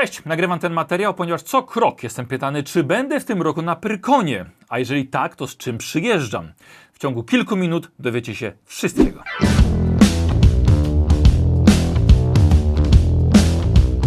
Cześć, nagrywam ten materiał, ponieważ co krok jestem pytany, czy będę w tym roku na Pyrkonie, a jeżeli tak, to z czym przyjeżdżam. W ciągu kilku minut dowiecie się wszystkiego.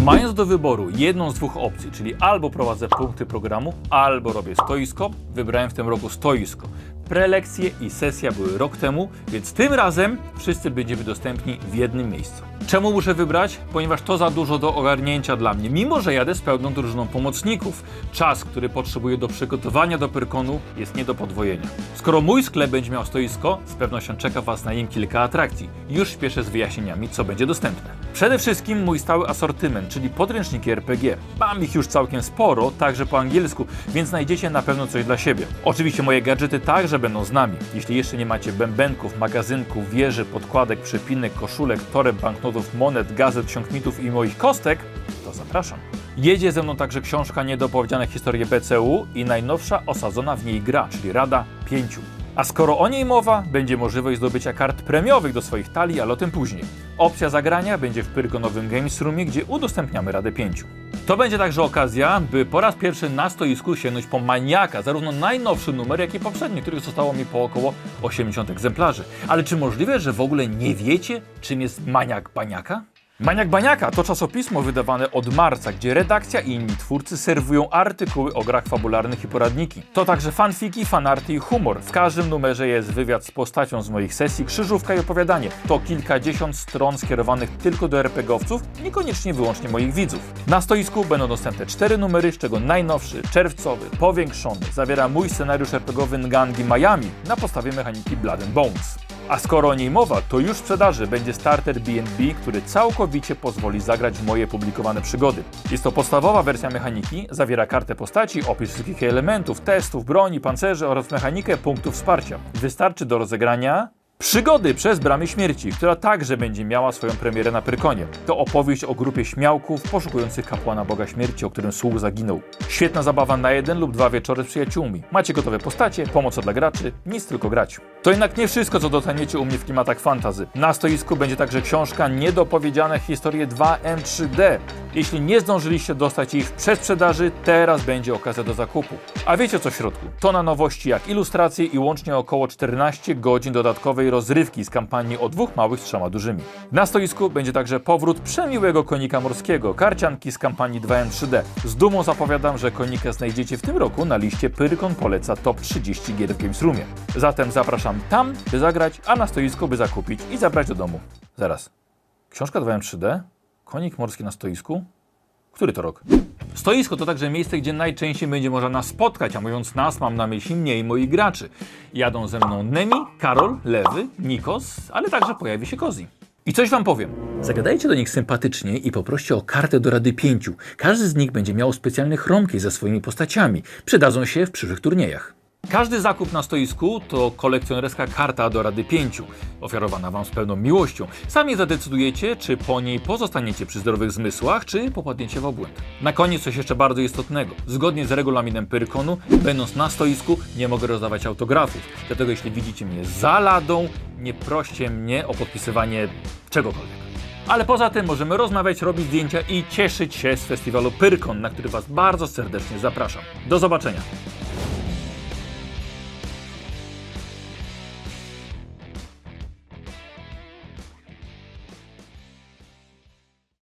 Mając do wyboru jedną z dwóch opcji, czyli albo prowadzę punkty programu, albo robię stoisko, wybrałem w tym roku stoisko. Prelekcje i sesja były rok temu, więc tym razem wszyscy będziemy dostępni w jednym miejscu. Czemu muszę wybrać? Ponieważ to za dużo do ogarnięcia dla mnie, mimo że jadę z pełną drużyną pomocników. Czas, który potrzebuję do przygotowania do Pyrkonu jest nie do podwojenia. Skoro mój sklep będzie miał stoisko, z pewnością czeka Was na nim kilka atrakcji. Już śpieszę z wyjaśnieniami, co będzie dostępne. Przede wszystkim mój stały asortyment, czyli podręczniki RPG. Mam ich już całkiem sporo, także po angielsku, więc znajdziecie na pewno coś dla siebie. Oczywiście moje gadżety także będą z nami. Jeśli jeszcze nie macie bębenków, magazynków, wieży, podkładek, przypinek, koszulek, toreb, banknotów, monet, gazet, ksiąg mitów i moich kostek, to zapraszam. Jedzie ze mną także książka Niedopowiedziane historie BCU i najnowsza osadzona w niej gra, czyli Rada Pięciu. A skoro o niej mowa, będzie możliwość zdobycia kart premiowych do swoich talii, ale o tym później. Opcja zagrania będzie w Pyrkonowym Games Roomie, gdzie udostępniamy Radę Pięciu. To będzie także okazja, by po raz pierwszy na stoisku sięgnąć po maniaka, zarówno najnowszy numer, jak i poprzedni, których zostało mi po około 80 egzemplarzy. Ale czy możliwe, że w ogóle nie wiecie, czym jest maniak baniaka? Maniak Baniaka to czasopismo wydawane od marca, gdzie redakcja i inni twórcy serwują artykuły o grach fabularnych i poradniki. To także fanfiki, fanarty i humor. W każdym numerze jest wywiad z postacią z moich sesji, krzyżówka i opowiadanie. To kilkadziesiąt stron skierowanych tylko do RPGowców, niekoniecznie wyłącznie moich widzów. Na stoisku będą dostępne cztery numery, z czego najnowszy, czerwcowy, powiększony, zawiera mój scenariusz RPGowy Ngangi Miami na podstawie mechaniki Blood and Bones. A skoro o niej mowa, to już w sprzedaży będzie starter B&B, który całkowicie pozwoli zagrać w moje publikowane przygody. Jest to podstawowa wersja mechaniki, zawiera kartę postaci, opis wszystkich elementów, testów, broni, pancerzy oraz mechanikę punktów wsparcia. Wystarczy do rozegrania Przygody przez Bramy Śmierci, która także będzie miała swoją premierę na Pyrkonie. To opowieść o grupie śmiałków poszukujących kapłana Boga Śmierci, o którym sług zaginął. Świetna zabawa na jeden lub dwa wieczory z przyjaciółmi. Macie gotowe postacie, pomoc dla graczy, nic tylko grać. To jednak nie wszystko, co dostaniecie u mnie w klimatach fantazy. Na stoisku będzie także książka Niedopowiedziane historie 2M3D. Jeśli nie zdążyliście dostać ich w przedsprzedaży, teraz będzie okazja do zakupu. A wiecie co w środku? To na nowości jak ilustracje i łącznie około 14 godzin dodatkowej rozrywki z kampanii o dwóch małych z trzema dużymi. Na stoisku będzie także powrót przemiłego konika morskiego, karcianki z kampanii 2M3D. Z dumą zapowiadam, że konika znajdziecie w tym roku na liście Pyrkon poleca top 30 gier w Games. Zatem zapraszam tam, by zagrać, a na stoisku, by zakupić i zabrać do domu. Zaraz. Książka 2M3D? Konik morski na stoisku? Który to rok? Stoisko to także miejsce, gdzie najczęściej będzie można nas spotkać, a mówiąc nas, mam na myśli mnie i moich graczy. Jadą ze mną Nemi, Karol, Lewy, Nikos, ale także pojawi się Kozi. I coś wam powiem. Zagadajcie do nich sympatycznie i poproście o kartę do Rady Pięciu. Każdy z nich będzie miał specjalne chromki ze swoimi postaciami. Przydadzą się w przyszłych turniejach. Każdy zakup na stoisku to kolekcjonerska karta do Rady Pięciu, ofiarowana Wam z pełną miłością. Sami zadecydujecie, czy po niej pozostaniecie przy zdrowych zmysłach, czy popadniecie w obłęd. Na koniec coś jeszcze bardzo istotnego. Zgodnie z regulaminem Pyrkonu, będąc na stoisku, nie mogę rozdawać autografów. Dlatego jeśli widzicie mnie za ladą, nie proście mnie o podpisywanie czegokolwiek. Ale poza tym możemy rozmawiać, robić zdjęcia i cieszyć się z festiwalu Pyrkon, na który Was bardzo serdecznie zapraszam. Do zobaczenia.